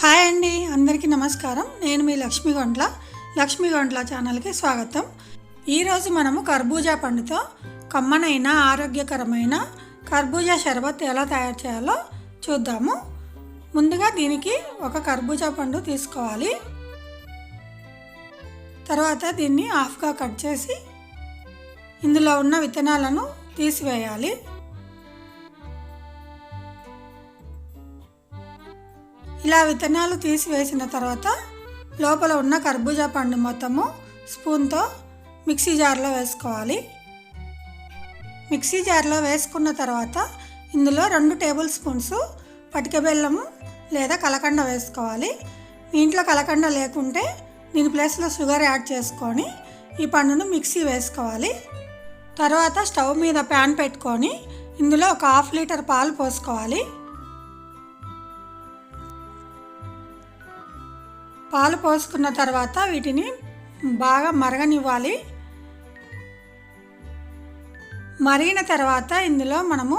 Hi అండి అందరికీ నమస్కారం. నేను మీ లక్ష్మీ గొంట్ల. లక్ష్మీ గొంట్ల ఛానల్కి స్వాగతం. ఈరోజు మనము కర్బూజా పండుతో కమ్మనైన ఆరోగ్యకరమైన కర్బూజా షర్బత్ ఎలా తయారు చేయాలో చూద్దాము. ముందుగా దీనికి ఒక కర్బూజా పండు తీసుకోవాలి. తర్వాత దీన్ని హాఫ్గా కట్ చేసి ఇందులో ఉన్న విత్తనాలను తీసివేయాలి. ఇలా విత్తనాలు తీసివేసిన తర్వాత లోపల ఉన్న కర్బూజా పండు మొత్తము స్పూన్తో మిక్సీ జార్లో వేసుకోవాలి. మిక్సీ జార్లో వేసుకున్న తర్వాత ఇందులో రెండు టేబుల్ స్పూన్స్ పటిక బెల్లము లేదా కలకండ వేసుకోవాలి. మీ ఇంట్లో కలకండ లేకుంటే దీని ప్లేస్లో షుగర్ యాడ్ చేసుకొని ఈ పండును మిక్సీ వేసుకోవాలి. తర్వాత స్టవ్ మీద ప్యాన్ పెట్టుకొని ఇందులో ఒక హాఫ్ లీటర్ పాలు పోసుకోవాలి. పాలు పోసుకున్న తర్వాత వీటిని బాగా మరగనివ్వాలి. మరిగిన తర్వాత ఇందులో మనము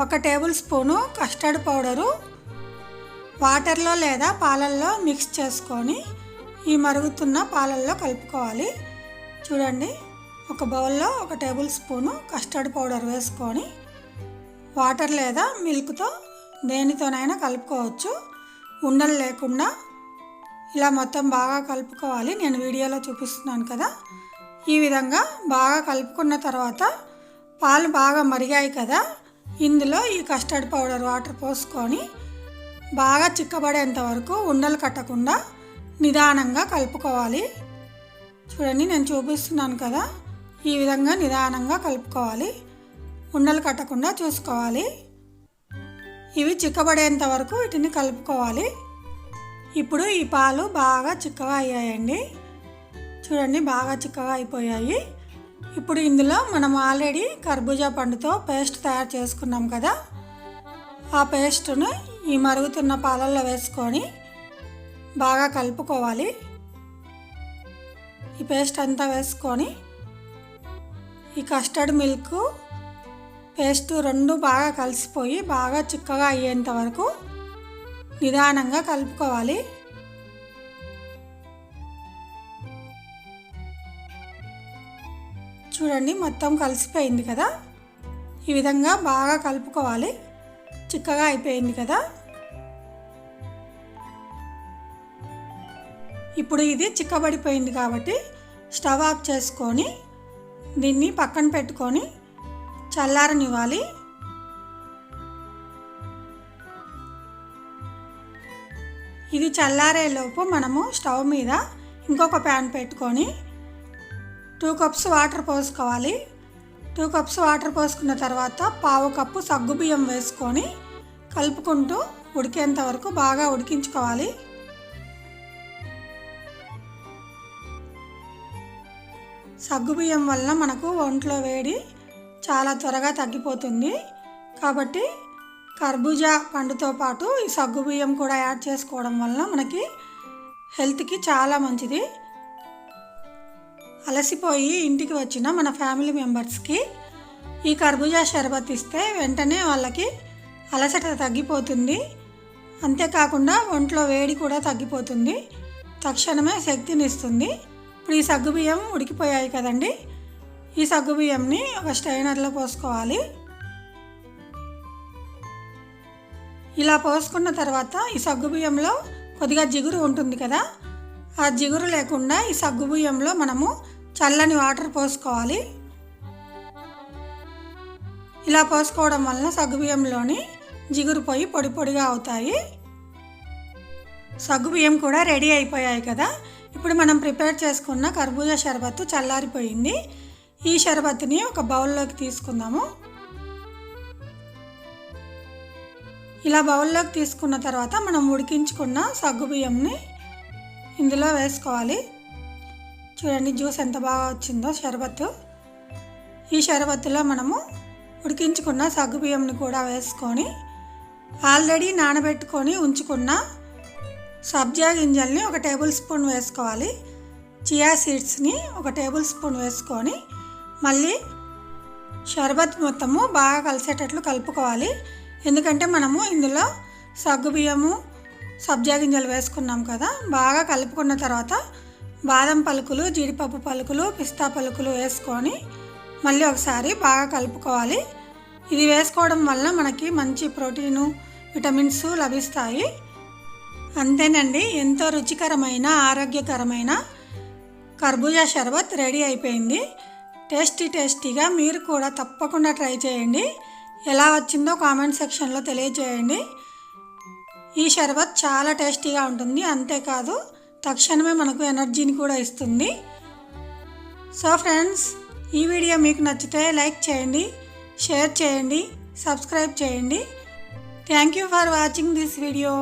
ఒక టేబుల్ స్పూను కస్టర్డ్ పౌడరు వాటర్లో లేదా పాలల్లో మిక్స్ చేసుకొని ఈ మరుగుతున్న పాలల్లో కలుపుకోవాలి. చూడండి ఒక బౌల్లో ఒక టేబుల్ స్పూను కస్టర్డ్ పౌడర్ వేసుకొని వాటర్ లేదా మిల్క్తో దేనితోనైనా కలుపుకోవచ్చు. ఉండలు లేకుండా ఇలా మొత్తం బాగా కలుపుకోవాలి. నేను వీడియోలో చూపిస్తున్నాను కదా. ఈ విధంగా బాగా కలుపుకున్న తర్వాత పాలు బాగా మరిగాయి కదా. ఇందులో ఈ కస్టర్డ్ పౌడర్ వాటర్ పోసుకొని బాగా చిక్కబడేంత వరకు ఉండలు కట్టకుండా నిదానంగా కలుపుకోవాలి. చూడండి నేను చూపిస్తున్నాను కదా. ఈ విధంగా నిదానంగా కలుపుకోవాలి. ఉండలు కట్టకుండా చూసుకోవాలి. ఇవి చిక్కబడేంత వరకు వీటిని కలుపుకోవాలి. ఇప్పుడు ఈ పాలు బాగా చిక్కగా అయ్యాయండి చూడండి బాగా చిక్కగా అయిపోయాయి ఇప్పుడు ఇందులో మనం ఆల్రెడీ కర్బూజా పండుతో పేస్ట్ తయారు చేసుకున్నాం కదా. ఆ పేస్ట్ను ఈ మరుగుతున్న పాలల్లో వేసుకొని బాగా కలుపుకోవాలి. ఈ పేస్ట్ అంతా వేసుకొని ఈ కస్టర్డ్ మిల్క్ పేస్ట్ రెండు బాగా కలిసిపోయి బాగా చిక్కగా అయ్యేంత వరకు నిదానంగా కలుపుకోవాలి. చూడండి మొత్తం కలిసిపోయింది కదా? ఈ విధంగా బాగా కలుపుకోవాలి. చిక్కగా అయిపోయింది కదా? ఇప్పుడు ఇది చిక్కబడిపోయింది కాబట్టి స్టవ్ ఆఫ్ చేసుకొని దీన్ని పక్కన పెట్టుకొని చల్లారనివ్వాలి. ఇది చల్లారేలోపు మనము స్టవ్ మీద ఇంకొక ప్యాన్ పెట్టుకొని టూ కప్స్ వాటర్ పోసుకోవాలి. టూ కప్స్ వాటర్ పోసుకున్న తర్వాత పావు కప్పు సగ్గుబియ్యం వేసుకొని కలుపుకుంటూ ఉడికేంత వరకు బాగా ఉడికించుకోవాలి. సగ్గుబియ్యం వల్ల మనకు ఒంట్లో వేడి చాలా త్వరగా తగ్గిపోతుంది. కాబట్టి కర్బూజా పండుతో పాటు ఈ సగ్గుబియ్యం కూడా యాడ్ చేసుకోవడం వల్ల మనకి హెల్త్కి చాలా మంచిది. అలసిపోయి ఇంటికి వచ్చిన మన ఫ్యామిలీ మెంబర్స్కి ఈ కర్బూజా షర్బత్ ఇస్తే వెంటనే వాళ్ళకి అలసట తగ్గిపోతుంది. అంతేకాకుండా ఒంట్లో వేడి కూడా తగ్గిపోతుంది. తక్షణమే శక్తిని ఇస్తుంది. ఇప్పుడు ఈ సగ్గుబియ్యం ఉడికిపోయాయి కదండి. ఈ సగ్గుబియ్యంని ఒక స్ట్రైనర్లో పోసుకోవాలి. ఇలా పోసుకున్న తర్వాత ఈ సగ్గుబియ్యంలో కొద్దిగా జిగురు ఉంటుంది కదా ఆ జిగురు లేకుండా ఈ సగ్గుబియ్యంలో మనము చల్లని వాటర్ పోసుకోవాలి. ఇలా పోసుకోవడం వలన సగ్గుబియ్యంలోని జిగురు పోయి పొడి పొడిగా అవుతాయి. సగ్గుబియ్యం కూడా రెడీ అయిపోయాయి కదా ఇప్పుడు మనం ప్రిపేర్ చేసుకున్న కర్బూజా షర్బత్తు చల్లారిపోయింది. ఈ షర్బత్ని ఒక బౌల్లోకి తీసుకుందాము. ఇలా బౌల్లోకి తీసుకున్న తర్వాత మనం ఉడికించుకున్న సగ్గుబియ్యంని ఇందులో వేసుకోవాలి. చూడండి జ్యూస్ ఎంత బాగా వచ్చిందో షర్బత్తు. ఈ షర్బత్తులో మనము ఉడికించుకున్న సగ్గుబియ్యంని కూడా వేసుకొని ఆల్రెడీ నానబెట్టుకొని ఉంచుకున్న సబ్జా గింజల్ని ఒక టేబుల్ స్పూన్ వేసుకోవాలి. చియా సీడ్స్ని ఒక టేబుల్ స్పూన్ వేసుకొని మళ్ళీ షర్బత్ మొత్తము బాగా కలిసేటట్లు కలుపుకోవాలి. ఎందుకంటే మనము ఇందులో సగ్గుబియ్యము సబ్జా గింజలు వేసుకున్నాం కదా బాగా కలుపుకున్న తర్వాత బాదం పలుకులు జీడిపప్పు పలుకులు పిస్తా పలుకులు వేసుకొని మళ్ళీ ఒకసారి బాగా కలుపుకోవాలి. ఇది వేసుకోవడం వల్ల మనకి మంచి ప్రోటీను విటమిన్స్ లభిస్తాయి. అంతేనండి ఎంతో రుచికరమైన ఆరోగ్యకరమైన కర్బూజా షర్బత్ రెడీ అయిపోయింది. టేస్టీ టేస్టీగా మీరు కూడా తప్పకుండా ట్రై చేయండి. ఎలా వచ్చిందో కామెంట్ సెక్షన్లో తెలియజేయండి. ఈ షర్బత్ చాలా టేస్టీగా ఉంటుంది. అంతేకాదు తక్షణమే మనకు ఎనర్జీని కూడా ఇస్తుంది. సో ఫ్రెండ్స్ ఈ వీడియో మీకు నచ్చితే లైక్ చేయండి షేర్ చేయండి సబ్స్క్రైబ్ చేయండి. Thank you for watching this video.